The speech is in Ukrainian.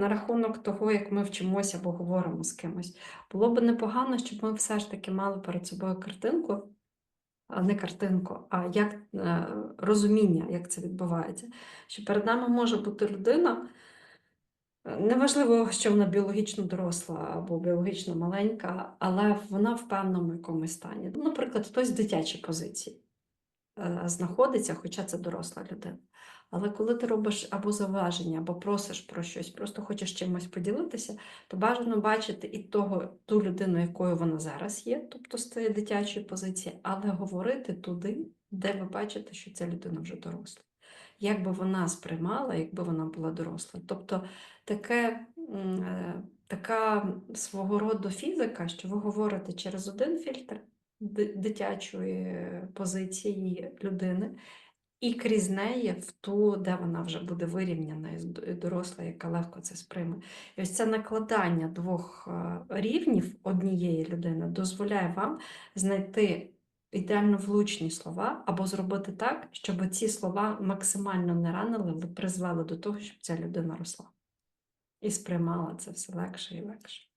На рахунок того, як ми вчимося або говоримо з кимось, було б непогано, щоб ми все ж таки мали перед собою картинку, а не картинку, а як е, розуміння, як це відбувається. Що перед нами може бути людина, е, неважливо, що вона біологічно доросла або біологічно маленька, але вона в певному якомусь стані. Наприклад, хтось в дитячій позиції знаходиться, хоча це доросла людина. Але коли ти робиш або зауваження, або просиш про щось, просто хочеш чимось поділитися, то бажано бачити і того, ту людину, якою вона зараз є, тобто з тієї дитячої позиції, але говорити туди, де ви бачите, що ця людина вже доросла. Як би вона сприймала, якби вона була доросла. Тобто таке, е, така свого роду фізика, що ви говорите через один фільтр дитячої позиції людини, і крізь неї в ту, де вона вже буде вирівняна і доросла, яка легко це сприйме. І ось це накладання двох е, рівнів однієї людини дозволяє вам знайти ідеально влучні слова або зробити так, щоб ці слова максимально не ранили, але призвели до того, щоб ця людина росла і сприймала це все легше і легше.